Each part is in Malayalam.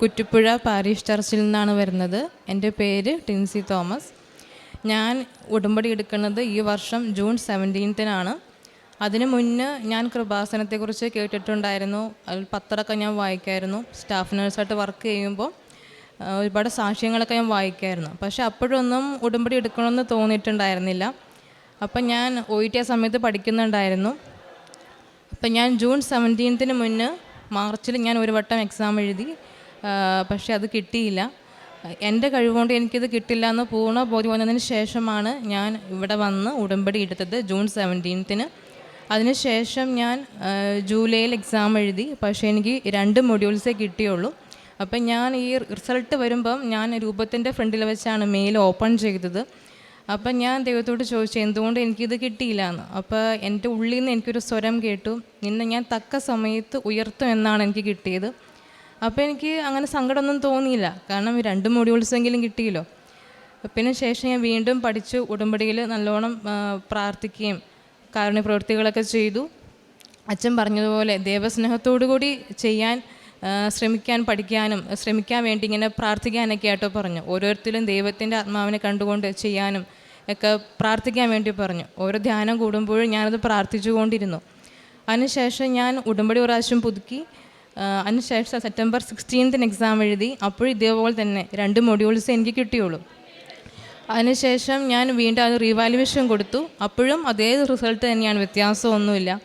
കുറ്റിപ്പുഴ പാരീഷ് ചർച്ചിൽ നിന്നാണ് വരുന്നത്. എന്റെ പേര് ടിൻസി തോമസ്. ഞാൻ ഉടമ്പടി എടുക്കുന്നത് ഈ വർഷം ജൂൺ സെവന്റീൻത്തിനാണ്. അതിനു മുന്നേ ഞാൻ കൃപാസനത്തെക്കുറിച്ച് കേട്ടിട്ടുണ്ടായിരുന്നു. അതിൽ പത്രമൊക്കെ ഞാൻ വായിക്കായിരുന്നു. സ്റ്റാഫ് നഴ്സായിട്ട് വർക്ക് ചെയ്യുമ്പോൾ ഒരുപാട് സാക്ഷ്യങ്ങളൊക്കെ ഞാൻ വായിക്കായിരുന്നു. പക്ഷെ അപ്പോഴൊന്നും ഉടമ്പടി എടുക്കണമെന്ന് തോന്നിയിട്ടുണ്ടായിരുന്നില്ല. അപ്പം ഞാൻ ഒ ടി ആ സമയത്ത് പഠിക്കുന്നുണ്ടായിരുന്നു. അപ്പം ഞാൻ ജൂൺ സെവന്റീൻത്തിന് മുന്നേ മാർച്ചിൽ ഞാൻ ഒരു വട്ടം എക്സാം എഴുതി പക്ഷേ അത് കിട്ടിയില്ല. എന്റെ കഴിവുകൊണ്ട് എനിക്കിത് കിട്ടില്ല എന്ന് പൂർണ ബോധ്യം വന്നതിന് ശേഷമാണ് ഞാൻ ഇവിടെ വന്ന് ഉടമ്പടി എടുത്തത് ജൂൺ സെവന്റീൻത്തിന് അതിനുശേഷം ഞാൻ ജൂലൈയിൽ എക്സാം എഴുതി. പക്ഷേ എനിക്ക് രണ്ട് മൊഡ്യൂൾസേ കിട്ടിയുള്ളൂ. അപ്പം ഞാൻ ഈ റിസൾട്ട് വരുമ്പം ഞാൻ രൂപത്തിന്റെ ഫ്രണ്ടിൽ വെച്ചാണ് മെയിൽ ഓപ്പൺ ചെയ്തത്. അപ്പം ഞാൻ ദൈവത്തോട് ചോദിച്ചു എന്തുകൊണ്ട് എനിക്കിത് കിട്ടിയില്ല എന്ന്? അപ്പോൾ എന്റെ ഉള്ളിൽ നിന്ന് എനിക്കൊരു സ്വരം കേട്ടു. നിന്നെ ഞാൻ തക്ക സമയത്ത് ഉയർത്തും എന്നാണ് എനിക്ക് കിട്ടിയത്. അപ്പോൾ എനിക്ക് അങ്ങനെ സങ്കടമൊന്നും തോന്നിയില്ല. കാരണം രണ്ട് മൊഡ്യൂൾസെങ്കിലും കിട്ടിയല്ലോ. പിന്നെ ശേഷം ഞാൻ വീണ്ടും പഠിച്ചു. ഉടമ്പടിയിൽ നല്ലോണം പ്രാർത്ഥിക്കുകയും കാരുണ്യ പ്രവൃത്തികളൊക്കെ ചെയ്തു. അച്ഛൻ പറഞ്ഞതുപോലെ ദേവസ്നേഹത്തോടു കൂടി ചെയ്യാൻ ശ്രമിക്കാൻ പഠിക്കാനും ശ്രമിക്കാൻ വേണ്ടി ഇങ്ങനെ പ്രാർത്ഥിക്കാനൊക്കെ ആയിട്ടോ പറഞ്ഞു. ഓരോരുത്തരും ദൈവത്തിന്റെ ആത്മാവിനെ കണ്ടുകൊണ്ട് ചെയ്യാനും ഒക്കെ പ്രാർത്ഥിക്കാൻ വേണ്ടി പറഞ്ഞു. ഓരോ ധ്യാനം കൂടുമ്പോഴും ഞാനത് പ്രാർത്ഥിച്ചുകൊണ്ടിരുന്നു. അതിനുശേഷം ഞാൻ ഉടമ്പടി പ്രാവശ്യം പുതുക്കി. അതിനുശേഷം സെപ്റ്റംബർ സിക്സ്റ്റീൻത്തിന് എക്സാം എഴുതി അപ്പോഴും ഇതേപോലെ തന്നെ രണ്ട് മൊഡ്യൂൾസ് എനിക്ക് കിട്ടിയുള്ളൂ. അതിനുശേഷം ഞാൻ വീണ്ടും അത് റീവാലുവേഷൻ കൊടുത്തു. അപ്പോഴും അതേ റിസൾട്ട് തന്നെയാണ് വ്യത്യാസമൊന്നുമില്ല.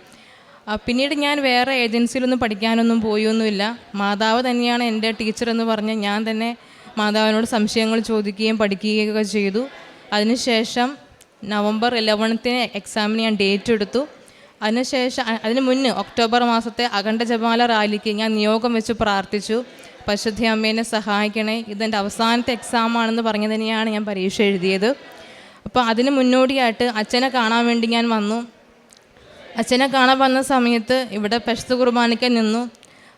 പിന്നീട് ഞാൻ വേറെ ഏജൻസിയിലൊന്നും പഠിക്കാനൊന്നും പോയൊന്നുമില്ല. മാതാവ് തന്നെയാണ് എന്റെ ടീച്ചർ എന്ന് പറഞ്ഞ് ഞാൻ തന്നെ മാതാവിനോട് സംശയങ്ങൾ ചോദിക്കുകയും പഠിക്കുകയൊക്കെ ചെയ്തു. അതിനുശേഷം നവംബർ ഇലവണത്തിന് എക്സാമിന് ഞാൻ ഡേറ്റ് എടുത്തു. അതിനുശേഷം അതിന് മുന്നേ ഒക്ടോബർ മാസത്തെ അഖണ്ഡ ജപാല റാലിക്ക് ഞാൻ നിയോഗം വെച്ച് പ്രാർത്ഥിച്ചു. പശുദ്ധി അമ്മേനെ സഹായിക്കണേ. ഇതെന്റെ അവസാനത്തെ എക്സാം ആണെന്ന് പറഞ്ഞ് തന്നെയാണ് ഞാൻ പരീക്ഷ എഴുതിയത്. അപ്പോൾ അതിന് മുന്നോടിയായിട്ട് അച്ഛനെ കാണാൻ വേണ്ടി ഞാൻ വന്നു. അച്ഛനെ കാണാൻ വന്ന സമയത്ത് ഇവിടെ പശുത്ത് കുർബാനയ്ക്ക് നിന്നു.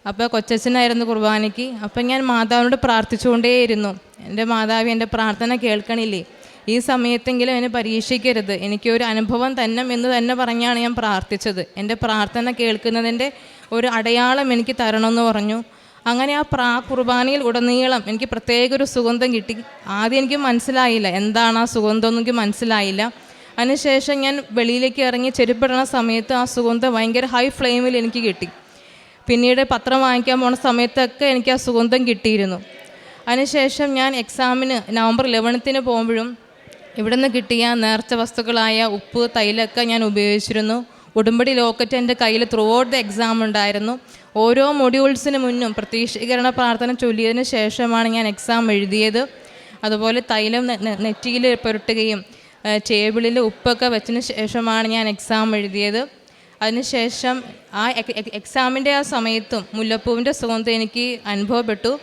അപ്പോൾ കൊച്ചച്ഛനായിരുന്നു കുർബാനയ്ക്ക്. അപ്പം ഞാൻ മാതാവിനോട് പ്രാർത്ഥിച്ചുകൊണ്ടേയിരുന്നു. എന്റെ മാതാവ് എന്റെ പ്രാർത്ഥന കേൾക്കണില്ലേ? ഈ സമയത്തെങ്കിലും എന്നെ പരീക്ഷിക്കരുത്. എനിക്കൊരു അനുഭവം തന്നെ എന്ന് തന്നെ പറഞ്ഞാണ് ഞാൻ പ്രാർത്ഥിച്ചത്. എന്റെ പ്രാർത്ഥന കേൾക്കുന്നതിന്റെ ഒരു അടയാളം എനിക്ക് തരണമെന്ന് പറഞ്ഞു. അങ്ങനെ ആ പ്രാ കുർബാനയിൽ ഉടനീളം എനിക്ക് പ്രത്യേക ഒരു സുഗന്ധം കിട്ടി. ആദ്യം എനിക്ക് മനസ്സിലായില്ല. എന്താണ് ആ സുഗന്ധം എന്ന് എനിക്ക് മനസ്സിലായില്ല. അതിനുശേഷം ഞാൻ വെളിയിലേക്ക് ഇറങ്ങി ചെരുപ്പിടുന്ന സമയത്ത് ആ സുഗന്ധം ഭയങ്കര ഹൈ ഫ്ലെയിമിൽ എനിക്ക് കിട്ടി. പിന്നീട് പത്രം വാങ്ങിക്കാൻ പോണ സമയത്തൊക്കെ എനിക്ക് ആ സുഗന്ധം കിട്ടിയിരുന്നു. അതിനുശേഷം ഞാൻ എക്സാമിന് നവംബർ ഇലവനത്തിന് പോകുമ്പോഴും ഇവിടെ നിന്ന് കിട്ടിയ നേർച്ച വസ്തുക്കളായ ഉപ്പ് തൈലൊക്കെ ഞാൻ ഉപയോഗിച്ചിരുന്നു. ഉടുമ്പടി ലോക്കറ്റ് എന്റെ കയ്യിൽ ത്രൂ ഔട്ട് ദ എക്സാം ഉണ്ടായിരുന്നു. ഓരോ മൊഡ്യൂൾസിന് മുന്നും പ്രതീക്ഷീകരണ പ്രാർത്ഥന ചൊല്ലിയതിന് ശേഷമാണ് ഞാൻ എക്സാം എഴുതിയത്. അതുപോലെ തൈലം നെറ്റിയിൽ പുരട്ടുകയും ടേബിളിൽ ഉപ്പൊക്കെ വെച്ചതിന് ശേഷമാണ് ഞാൻ എക്സാം എഴുതിയത്. അതിനുശേഷം ആ എക്- എക്- എക്സാമിന്റെ ആ സമയത്തും മുല്ലപ്പൂവിന്റെ സുഗന്ധം എനിക്ക് അനുഭവപ്പെട്ടു.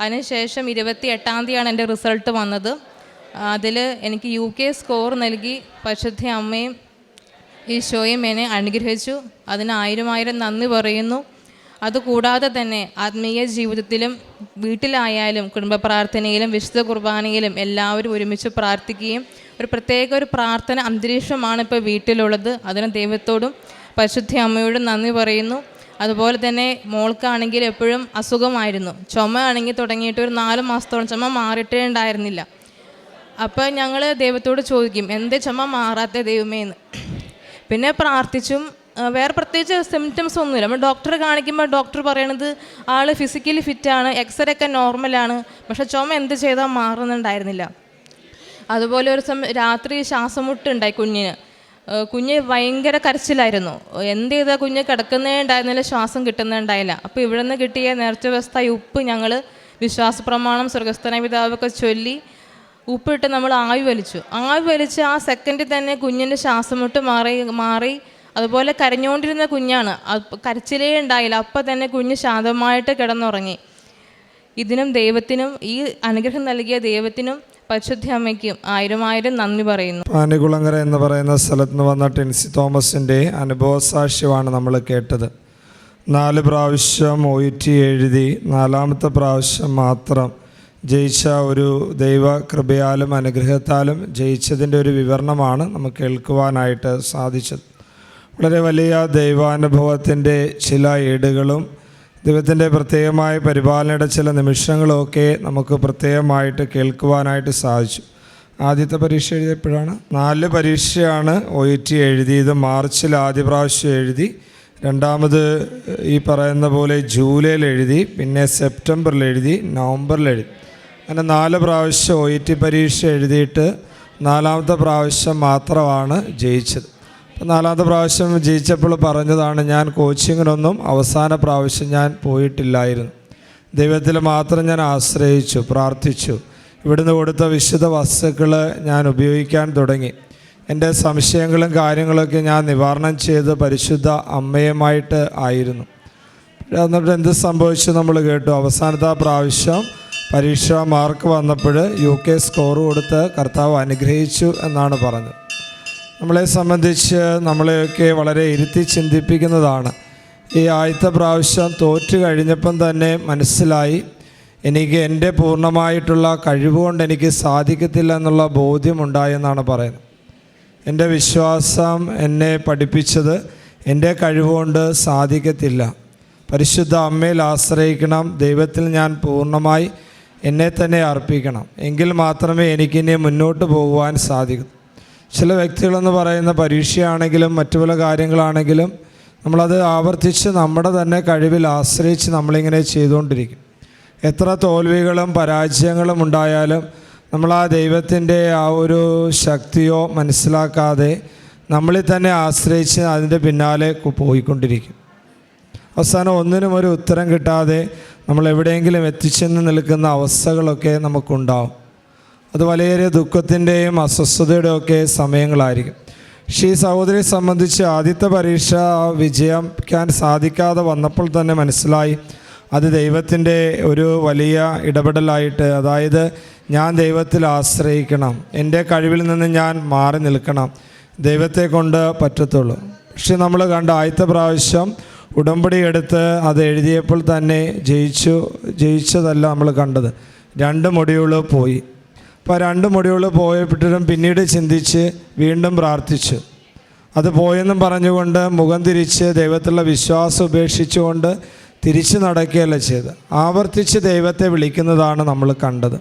അതിനുശേഷം ഇരുപത്തി എട്ടാം തീയതിയാണ് എന്റെ റിസൾട്ട് വന്നത്. അതിൽ എനിക്ക് യു കെ സ്കോർ നൽകി. പരിശുദ്ധ അമ്മയും ഈശോയും എന്നെ അനുഗ്രഹിച്ചു. അതിന് ആയിരം ആയിരം നന്ദി പറയുന്നു. അതുകൂടാതെ തന്നെ ആത്മീയ ജീവിതത്തിലും വീട്ടിലായാലും കുടുംബ പ്രാർത്ഥനയിലും വിശുദ്ധ കുർബാനയിലും എല്ലാവരും ഒരുമിച്ച് പ്രാർത്ഥിക്കുകയും ഒരു പ്രത്യേക ഒരു പ്രാർത്ഥന അന്തരീക്ഷമാണ് ഇപ്പോൾ വീട്ടിലുള്ളത്. അതിന് ദൈവത്തോടും പരിശുദ്ധ അമ്മയോടും നന്ദി പറയുന്നു. അതുപോലെ തന്നെ മോൾക്കാണെങ്കിൽ എപ്പോഴും അസുഖമായിരുന്നു. ചുമ ആണെങ്കിൽ തുടങ്ങിയിട്ട് ഒരു നാല് മാസത്തോളം ചുമ മാറിയിട്ടേ ഉണ്ടായിരുന്നില്ല. അപ്പോൾ ഞങ്ങൾ ദൈവത്തോട് ചോദിക്കും എന്ത് ചുമ മാറാത്ത ദൈവമേ എന്ന്? പിന്നെ പ്രാർത്ഥിച്ചും വേറെ പ്രത്യേകിച്ച് സിംറ്റംസ് ഒന്നുമില്ല. നമ്മൾ ഡോക്ടറെ കാണിക്കുമ്പോൾ ഡോക്ടർ പറയണത് ആൾ ഫിസിക്കലി ഫിറ്റാണ് എക്സ്റേ ഒക്കെ നോർമലാണ് പക്ഷെ ചുമ എന്ത് ചെയ്താൽ മാറുന്നുണ്ടായിരുന്നില്ല. അതുപോലെ ഒരു സമയം രാത്രി ശ്വാസമുട്ടുണ്ടായി കുഞ്ഞിന്. കുഞ്ഞ് ഭയങ്കര കരച്ചിലായിരുന്നു. എന്ത് ചെയ്താൽ കുഞ്ഞ് കിടക്കുന്നേ ഉണ്ടായിരുന്നില്ല ശ്വാസം കിട്ടുന്നുണ്ടായില്ല അപ്പോൾ ഇവിടെ നിന്ന് കിട്ടിയ നേർച്ച വ്യവസ്ഥ ഈ ഉപ്പ് ഞങ്ങൾ വിശ്വാസ പ്രമാണം സ്വർഗസ്ഥന പിതാവൊക്കെ ചൊല്ലി ഉപ്പിട്ട് നമ്മൾ ആവി വലിച്ചു. ആവി വലിച്ച് ആ സെക്കൻഡിൽ തന്നെ കുഞ്ഞിന്റെ ശ്വാസമുട്ട് മാറി മാറി അതുപോലെ കരഞ്ഞുകൊണ്ടിരുന്ന കുഞ്ഞാണ്. കരച്ചിലേ ഉണ്ടായില്ല. അപ്പം തന്നെ കുഞ്ഞ് ശാന്തമായിട്ട് കിടന്നുറങ്ങി. ഇതിനും ദൈവത്തിനും ഈ അനുഗ്രഹം നൽകിയ ദൈവത്തിനും പരിശുദ്ധ അമ്മയ്ക്കും ആയിരം ആയിരം നന്ദി പറയുന്നു. പാനികുളങ്ങര എന്ന് പറയുന്ന സ്ഥലത്ത് നിന്ന് വന്ന ടെൻസി തോമസിന്റെ അനുഭവ സാക്ഷ്യമാണ് നമ്മൾ കേട്ടത്. നാല് പ്രാവശ്യം ഒ ടി എഴുതി നാലാമത്തെ പ്രാവശ്യം മാത്രം ജയിച്ച ഒരു ദൈവകൃപയാലും അനുഗ്രഹത്താലും ജയിച്ചതിന്റെ ഒരു വിവരണമാണ് നമുക്ക് കേൾക്കുവാനായിട്ട് സാധിച്ചത്. വളരെ വലിയ ദൈവാനുഭവത്തിന്റെ ചില ഏടുകളും ദൈവത്തിന്റെ പ്രത്യേകമായ പരിപാലനയുടെ ചില നിമിഷങ്ങളൊക്കെ നമുക്ക് പ്രത്യേകമായിട്ട് കേൾക്കുവാനായിട്ട് സാധിച്ചു. ആദ്യത്തെ പരീക്ഷ എഴുതിയപ്പോഴാണ് നാല് പരീക്ഷയാണ് ഒ ഇ ടി എഴുതിയത്. മാർച്ചിൽ ആദ്യ പ്രാവശ്യം എഴുതി രണ്ടാമത് ഈ പറയുന്ന പോലെ ജൂലൈയിൽ എഴുതി പിന്നെ സെപ്റ്റംബറിൽ എഴുതി നവംബറിൽ എഴുതി. അങ്ങനെ നാല് പ്രാവശ്യം ഒ ഇ ടി പരീക്ഷ എഴുതിയിട്ട് നാലാമത്തെ പ്രാവശ്യം മാത്രമാണ് ജയിച്ചത്. അപ്പം നാലാമത്തെ പ്രാവശ്യം ജയിച്ചപ്പോൾ പറഞ്ഞതാണ് ഞാൻ കോച്ചിങ്ങിനൊന്നും അവസാന പ്രാവശ്യം ഞാൻ പോയിട്ടില്ലായിരുന്നു. ദൈവത്തിൽ മാത്രം ഞാൻ ആശ്രയിച്ചു പ്രാർത്ഥിച്ചു. ഇവിടുന്ന് കൊടുത്ത വിശുദ്ധ വസ്തുക്കൾ ഞാൻ ഉപയോഗിക്കാൻ തുടങ്ങി. എന്റെ സംശയങ്ങളും കാര്യങ്ങളൊക്കെ ഞാൻ നിവാരണം ചെയ്ത് പരിശുദ്ധ അമ്മയുമായിട്ട് ആയിരുന്നു. എന്നിട്ട് എന്ത് സംഭവിച്ചു നമ്മൾ കേട്ടു. അവസാനത്തെ പ്രാവശ്യം പരീക്ഷ മാർക്ക് വന്നപ്പോൾ യു കെ സ്കോർ കൊടുത്ത് കർത്താവ് അനുഗ്രഹിച്ചു എന്നാണ് പറഞ്ഞത്. നമ്മളെ സംബന്ധിച്ച് നമ്മളെയൊക്കെ വളരെ ഇരുത്തി ചിന്തിപ്പിക്കുന്നതാണ്. ഈ ആദ്യത്തെ പ്രാവശ്യം തോറ്റു കഴിഞ്ഞപ്പം തന്നെ മനസ്സിലായി എനിക്ക് എന്റെ പൂർണമായിട്ടുള്ള കഴിവുകൊണ്ട് എനിക്ക് സാധിക്കത്തില്ല എന്നുള്ള ബോധ്യമുണ്ടായെന്നാണ് പറയുന്നത്. എന്റെ വിശ്വാസം എന്നെ പഠിപ്പിച്ചത് എന്റെ കഴിവുകൊണ്ട് സാധിക്കത്തില്ല. പരിശുദ്ധ അമ്മയിൽ ആശ്രയിക്കണം ദൈവത്തിൽ ഞാൻ പൂർണമായി എന്നെ തന്നെ അർപ്പിക്കണം. എങ്കിൽ മാത്രമേ എനിക്കിനി മുന്നോട്ട് പോകുവാൻ സാധിക്കൂ. ചില വ്യക്തികളെന്ന് പറയുന്ന പരീക്ഷയാണെങ്കിലും മറ്റു പല കാര്യങ്ങളാണെങ്കിലും നമ്മളത് ആവർത്തിച്ച് നമ്മുടെ തന്നെ കഴിവിൽ ആശ്രയിച്ച് നമ്മളിങ്ങനെ ചെയ്തുകൊണ്ടിരിക്കും. എത്ര തോൽവികളും പരാജയങ്ങളും ഉണ്ടായാലും നമ്മൾ ആ ദൈവത്തിന്റെ ആ ഒരു ശക്തിയോ മനസ്സിലാക്കാതെ നമ്മളിൽ തന്നെ ആശ്രയിച്ച് അതിന്റെ പിന്നാലെ പോയിക്കൊണ്ടിരിക്കും. അവസാനം ഒന്നിനും ഒരു ഉത്തരം കിട്ടാതെ നമ്മൾ എവിടെയെങ്കിലും എത്തിച്ചെന്ന് നിൽക്കുന്ന അവസ്ഥകളൊക്കെ നമുക്കുണ്ടാവും. അത് വലിയ ദുഃഖത്തിന്റെയും അസ്വസ്ഥതയുടെയും ഒക്കെ സമയങ്ങളായിരിക്കും. പക്ഷേ ഈ സഹോദരിയെ സംബന്ധിച്ച് ആദ്യത്തെ പരീക്ഷ വിജയിക്കാൻ സാധിക്കാതെ വന്നപ്പോൾ തന്നെ മനസ്സിലായി അത് ദൈവത്തിന്റെ ഒരു വലിയ ഇടപെടലായിട്ട് അതായത് ഞാൻ ദൈവത്തിൽ ആശ്രയിക്കണം എന്റെ കഴിവിൽ നിന്ന് ഞാൻ മാറി നിൽക്കണം ദൈവത്തെ കൊണ്ട് പറ്റത്തുള്ളൂ. പക്ഷെ നമ്മൾ കണ്ട ആദ്യത്തെ പ്രാവശ്യം ഉടമ്പടി എടുത്ത് അത് എഴുതിയപ്പോൾ തന്നെ ജയിച്ചു ജയിച്ചതല്ല നമ്മൾ കണ്ടത്. രണ്ട് മൊഡ്യൂൾ പോയി. അപ്പോൾ രണ്ട് മൊഡ്യൂൾ പോയപ്പോഴും പിന്നീട് ചിന്തിച്ച് വീണ്ടും പ്രാർത്ഥിച്ചു. അത് പോയെന്നും പറഞ്ഞുകൊണ്ട് മുഖം തിരിച്ച് ദൈവത്തിലുള്ള വിശ്വാസം ഉപേക്ഷിച്ചുകൊണ്ട് തിരിച്ചു നടക്കുകയല്ല ചെയ്ത് ആവർത്തിച്ച് ദൈവത്തെ വിളിക്കുന്നതാണ് നമ്മൾ കണ്ടത്.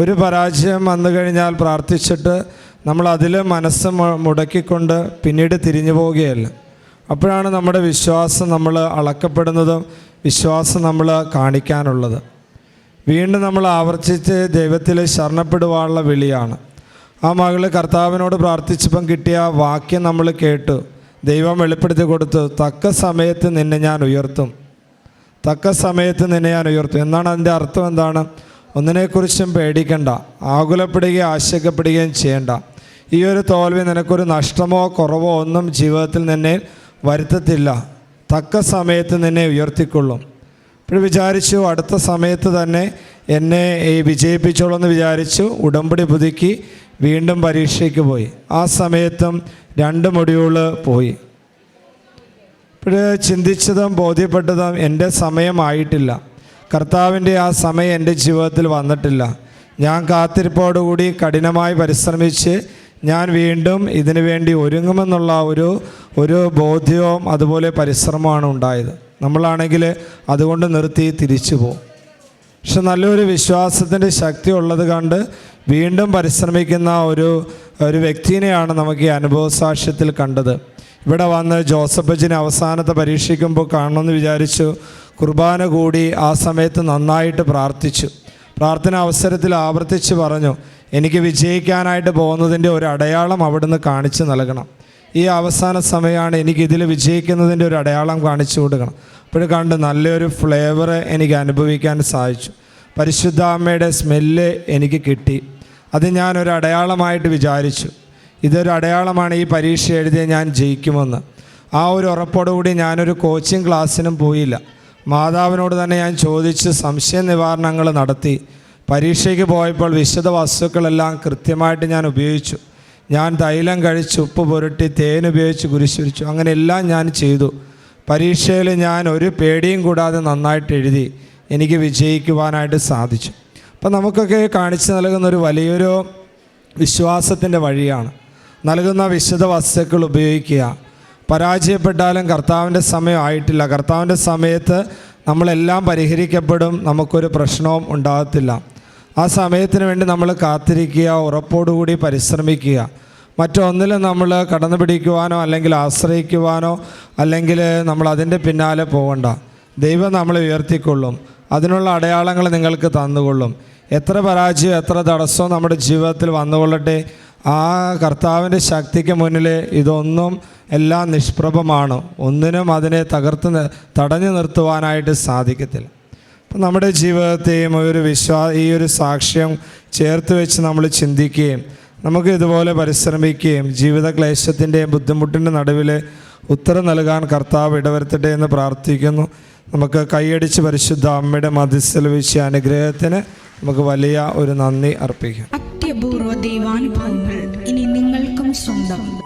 ഒരു പരാജയം വന്നു കഴിഞ്ഞാൽ പ്രാർത്ഥിച്ചിട്ട് നമ്മൾ അതിൽ മനസ്സ് മുടക്കിക്കൊണ്ട് പിന്നീട് തിരിഞ്ഞു പോവുകയല്ല. അപ്പോഴാണ് നമ്മുടെ വിശ്വാസം നമ്മൾ അളക്കപ്പെടുന്നതും വിശ്വാസം നമ്മൾ കാണിക്കാനുള്ളത്. വീണ്ടും നമ്മൾ ആവർത്തിച്ച് ദൈവത്തിൽ ശരണപ്പെടുവാനുള്ള വിളിയാണ്. ആ മകൾ കർത്താവിനോട് പ്രാർത്ഥിച്ചപ്പം കിട്ടിയ വാക്യം നമ്മൾ കേട്ടു. ദൈവം വെളിപ്പെടുത്തി കൊടുത്തു തക്ക സമയത്ത് നിന്നെ ഞാൻ ഉയർത്തും. തക്ക സമയത്ത് നിന്നെ ഞാൻ ഉയർത്തും. എന്നാണ് അതിന്റെ അർത്ഥം എന്താണ്? ഒന്നിനെക്കുറിച്ചും പേടിക്കണ്ട. ആകുലപ്പെടുകയും ആശങ്കപ്പെടുകയും ചെയ്യണ്ട. ഈ ഒരു തോൽവി നിനക്കൊരു നഷ്ടമോ കുറവോ ഒന്നും ജീവിതത്തിൽ നിന്നെ വരുത്തത്തില്ല. തക്ക സമയത്ത് നിന്നെ ഉയർത്തിക്കൊള്ളും. ഇപ്പോൾ വിചാരിച്ചു അടുത്ത സമയത്ത് തന്നെ എന്നെ ഈ വിജയിപ്പിച്ചോളൂ എന്ന് വിചാരിച്ചു ഉടമ്പടി പുതുക്കി വീണ്ടും പരീക്ഷയ്ക്ക് പോയി. ആ സമയത്തും രണ്ട് മൊഡ്യൂൾ പോയി. ഇപ്പോൾ ചിന്തിച്ചതും ബോധ്യപ്പെട്ടതും എന്റെ സമയമായിട്ടില്ല. കർത്താവിന്റെ ആ സമയം എന്റെ ജീവിതത്തിൽ വന്നിട്ടില്ല. ഞാൻ കാത്തിരിപ്പോടുകൂടി കഠിനമായി പരിശ്രമിച്ച് ഞാൻ വീണ്ടും ഇതിനു വേണ്ടി ഒരുങ്ങുമെന്നുള്ള ഒരു ഒരു ബോധ്യവും അതുപോലെ പരിശ്രമമാണ് ഉണ്ടായത്. നമ്മളാണെങ്കിൽ അതുകൊണ്ട് നിർത്തി തിരിച്ചു പോകും. പക്ഷെ നല്ലൊരു വിശ്വാസത്തിന്റെ ശക്തി ഉള്ളത് കണ്ട് വീണ്ടും പരിശ്രമിക്കുന്ന ഒരു ഒരു വ്യക്തിനെയാണ് നമുക്ക് ഈ അനുഭവ സാക്ഷ്യത്തിൽ കണ്ടത്. ഇവിടെ വന്ന് ജോസഫ് അച്ഛനെ അവസാനത്തെ പരീക്ഷിക്കുമ്പോൾ കാണണമെന്ന് വിചാരിച്ചു കുർബാന കൂടി ആ സമയത്ത് നന്നായിട്ട് പ്രാർത്ഥിച്ചു. പ്രാർത്ഥന അവസരത്തിൽ ആവർത്തിച്ച് പറഞ്ഞു എനിക്ക് വിജയിക്കാനായിട്ട് പോകുന്നതിന്റെ ഒരു അടയാളം അവിടുന്ന് കാണിച്ചു നൽകണം. ഈ അവസാന സമയമാണ് എനിക്ക് ഇതിൽ വിജയിക്കുന്നതിന്റെ ഒരു അടയാളം കാണിച്ചു കൊടുക്കണം. അപ്പോഴും കണ്ട് നല്ലൊരു ഫ്ലേവർ എനിക്ക് അനുഭവിക്കാൻ സാധിച്ചു. പരിശുദ്ധ അമ്മയുടെ സ്മെല്ല് എനിക്ക് കിട്ടി. അത് ഞാനൊരു അടയാളമായിട്ട് വിചാരിച്ചു. ഇതൊരു അടയാളമാണ് ഈ പരീക്ഷ എഴുതിയ ഞാൻ ജയിക്കുമെന്ന്. ആ ഒരു ഉറപ്പോടുകൂടി ഞാനൊരു കോച്ചിങ് ക്ലാസ്സിനും പോയില്ല. മാതാവിനോട് തന്നെ ഞാൻ ചോദിച്ച് സംശയ നിവാരണങ്ങൾ നടത്തി. പരീക്ഷയ്ക്ക് പോയപ്പോൾ വിശദ വസ്തുക്കളെല്ലാം കൃത്യമായിട്ട് ഞാൻ ഉപയോഗിച്ചു. ഞാൻ തൈലം കഴിച്ച് ഉപ്പ് പുരട്ടി തേൻ ഉപയോഗിച്ച് കുരിശുരിച്ചു അങ്ങനെ എല്ലാം ഞാൻ ചെയ്തു. പരീക്ഷയിൽ ഞാൻ ഒരു പേടിയും കൂടാതെ നന്നായിട്ട് എഴുതി എനിക്ക് വിജയിക്കുവാനായിട്ട് സാധിച്ചു. അപ്പം നമുക്കൊക്കെ കാണിച്ചു നൽകുന്ന ഒരു വലിയൊരു വിശ്വാസത്തിന്റെ വഴിയാണ്. നൽകുന്ന വിശദ വസ്തുക്കൾ ഉപയോഗിക്കുക. പരാജയപ്പെട്ടാലും കർത്താവിന്റെ സമയം ആയിട്ടില്ല. കർത്താവിന്റെ സമയത്ത് നമ്മളെല്ലാം പരിഹരിക്കപ്പെടും നമുക്കൊരു പ്രശ്നവും ഉണ്ടാകത്തില്ല. ആ സമയത്തിന് വേണ്ടി നമ്മൾ കാത്തിരിക്കുക ഉറപ്പോടുകൂടി പരിശ്രമിക്കുക. മറ്റൊന്നിലും നമ്മൾ കടന്നു പിടിക്കുവാനോ അല്ലെങ്കിൽ ആശ്രയിക്കുവാനോ അല്ലെങ്കിൽ നമ്മൾ അതിന്റെ പിന്നാലെ പോകണ്ട ദൈവം നമ്മളെ ഉയർത്തിക്കൊള്ളും. അതിനുള്ള അടയാളങ്ങൾ നിങ്ങൾക്ക് തന്നുകൊള്ളും. എത്ര പരാജയം എത്ര തടസ്സവും നമ്മുടെ ജീവിതത്തിൽ വന്നുകൊള്ളട്ടെ ആ കർത്താവിന്റെ ശക്തിക്ക് മുന്നിൽ ഇതൊന്നും എല്ലാം നിഷ്പ്രഭമാണ്. ഒന്നിനും അതിനെ തകർത്ത് തടഞ്ഞു നിർത്തുവാനായിട്ട് സാധിക്കത്തില്ല. നമ്മുടെ ജീവിതത്തെയും ഒരു വിശ്വാ ഈ ഒരു സാക്ഷ്യം ചേർത്ത് വെച്ച് നമ്മൾ ചിന്തിക്കുകയും നമുക്ക് ഇതുപോലെ പരിശ്രമിക്കുകയും ജീവിത ക്ലേശത്തിന്റെയും ബുദ്ധിമുട്ടിന്റെ നടുവിൽ ഉത്തരം നൽകാൻ കർത്താവ് ഇടവരുത്തട്ടെ എന്ന് പ്രാർത്ഥിക്കുന്നു. നമുക്ക് കൈയടിച്ച് പരിശുദ്ധ അമ്മയുടെ മധ്യസ്ഥൽ വെച്ച അനുഗ്രഹത്തിന് നമുക്ക് വലിയ ഒരു നന്ദി അർപ്പിക്കാം. അത്യപൂർവ ദൈവാനുഭവങ്ങൾ ഇനി നിങ്ങൾക്കും സ്വന്തം.